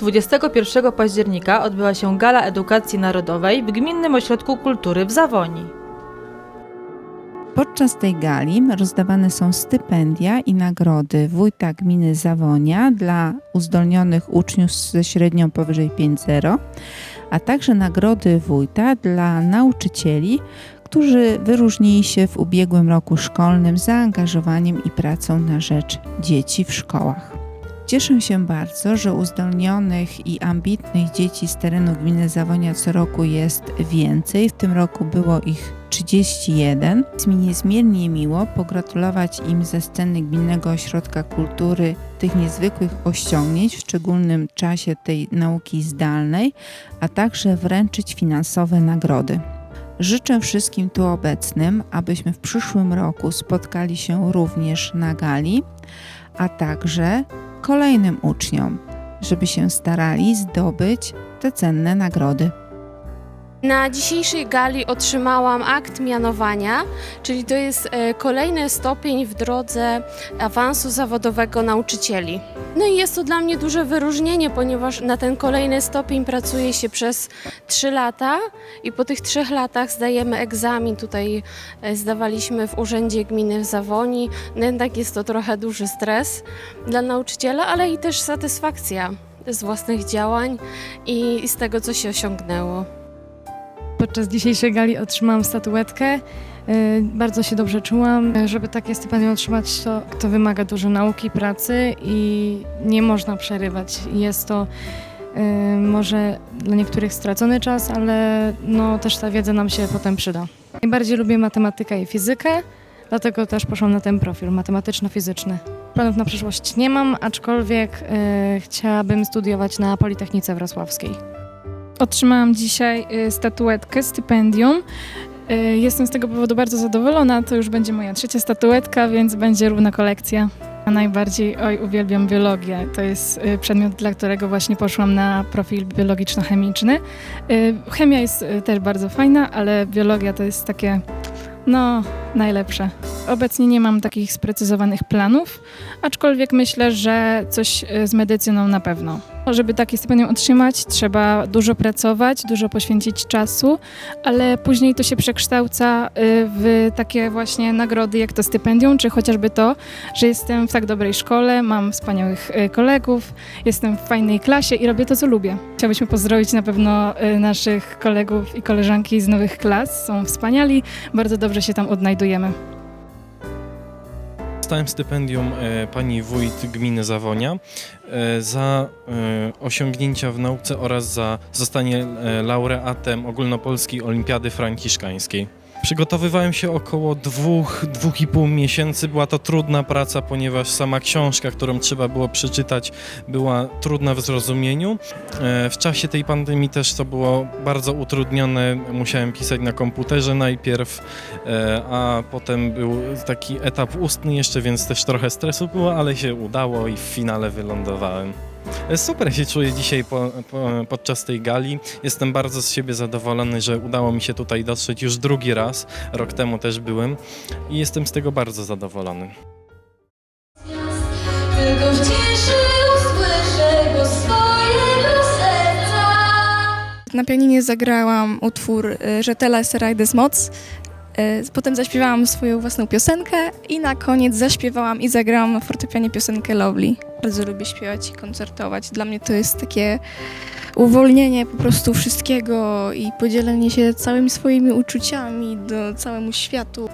21 października odbyła się Gala Edukacji Narodowej w Gminnym Ośrodku Kultury w Zawoni. Podczas tej gali rozdawane są stypendia i nagrody wójta gminy Zawonia dla uzdolnionych uczniów ze średnią powyżej 5.0, a także nagrody wójta dla nauczycieli, którzy wyróżnili się w ubiegłym roku szkolnym zaangażowaniem i pracą na rzecz dzieci w szkołach. Cieszę się bardzo, że uzdolnionych i ambitnych dzieci z terenu gminy Zawonia co roku jest więcej. W tym roku było ich 31. Jest mi niezmiernie miło pogratulować im ze sceny Gminnego Ośrodka Kultury tych niezwykłych osiągnięć w szczególnym czasie tej nauki zdalnej, a także wręczyć finansowe nagrody. Życzę wszystkim tu obecnym, abyśmy w przyszłym roku spotkali się również na gali, a także kolejnym uczniom, żeby się starali zdobyć te cenne nagrody. Na dzisiejszej gali otrzymałam akt mianowania, czyli to jest e, kolejny stopień w drodze awansu zawodowego nauczycieli. No i jest to dla mnie duże wyróżnienie, ponieważ na ten kolejny stopień pracuje się przez 3 lata i po tych 3 latach zdajemy egzamin. Tutaj e, zdawaliśmy w Urzędzie Gminy w Zawoni. No jednak jest to trochę duży stres dla nauczyciela, ale i też satysfakcja z własnych działań i z tego, co się osiągnęło. Podczas dzisiejszej gali otrzymałam statuetkę. Y, Bardzo się dobrze czułam. Żeby takie stypendium otrzymać, to, to wymaga dużo nauki, pracy i nie można przerywać. Jest to y, może dla niektórych stracony czas, ale no, też ta wiedza nam się potem przyda. Najbardziej lubię matematykę i fizykę, dlatego też poszłam na ten profil matematyczno-fizyczny. Planów na przyszłość nie mam, aczkolwiek chciałabym studiować na Politechnice Wrocławskiej. Otrzymałam dzisiaj y, statuetkę, stypendium. Y, Jestem z tego powodu bardzo zadowolona. To już będzie moja trzecia statuetka, więc będzie równa kolekcja. A najbardziej, oj, uwielbiam biologię. To jest y, przedmiot, dla którego właśnie poszłam na profil biologiczno-chemiczny. Chemia jest też bardzo fajna, ale biologia to jest takie, no, najlepsze. Obecnie nie mam takich sprecyzowanych planów, aczkolwiek myślę, że coś z medycyną na pewno. Żeby takie stypendium otrzymać, trzeba dużo pracować, dużo poświęcić czasu, ale później to się przekształca y, w takie właśnie nagrody, jak to stypendium, czy chociażby to, że jestem w tak dobrej szkole, mam wspaniałych y, kolegów, jestem w fajnej klasie i robię to, co lubię. Chciałbyśmy pozdrowić na pewno y, naszych kolegów i koleżanki z nowych klas. Są wspaniali, bardzo dobrze się tam odnajdujemy. Dostałem stypendium e, pani wójt gminy Zawonia e, za e, osiągnięcia w nauce oraz za zostanie laureatem ogólnopolskiej olimpiady franciszkańskiej. Przygotowywałem się około dwóch, dwóch i pół miesięcy. Była to trudna praca, ponieważ sama książka, którą trzeba było przeczytać, była trudna w zrozumieniu. E, W czasie tej pandemii też to było bardzo utrudnione. Musiałem pisać na komputerze najpierw, e, a potem był taki etap ustny jeszcze, więc też trochę stresu było, ale się udało i w finale wylądowałem. Super się czuję dzisiaj po, po, podczas tej gali. Jestem bardzo z siebie zadowolony, że udało mi się tutaj dotrzeć już drugi raz. Rok temu też byłem i jestem z tego bardzo zadowolony. Tylko w ciszy usłyszę głos swojego serca. Na pianinie zagrałam utwór y, Rzetela Serajdes Moc. Y, Potem zaśpiewałam swoją własną piosenkę i na koniec zaśpiewałam i zagrałam na fortepianie piosenkę Lovely. Bardzo lubię śpiewać i koncertować. Dla mnie to jest takie uwolnienie po prostu wszystkiego i podzielenie się całymi swoimi uczuciami do całemu światu.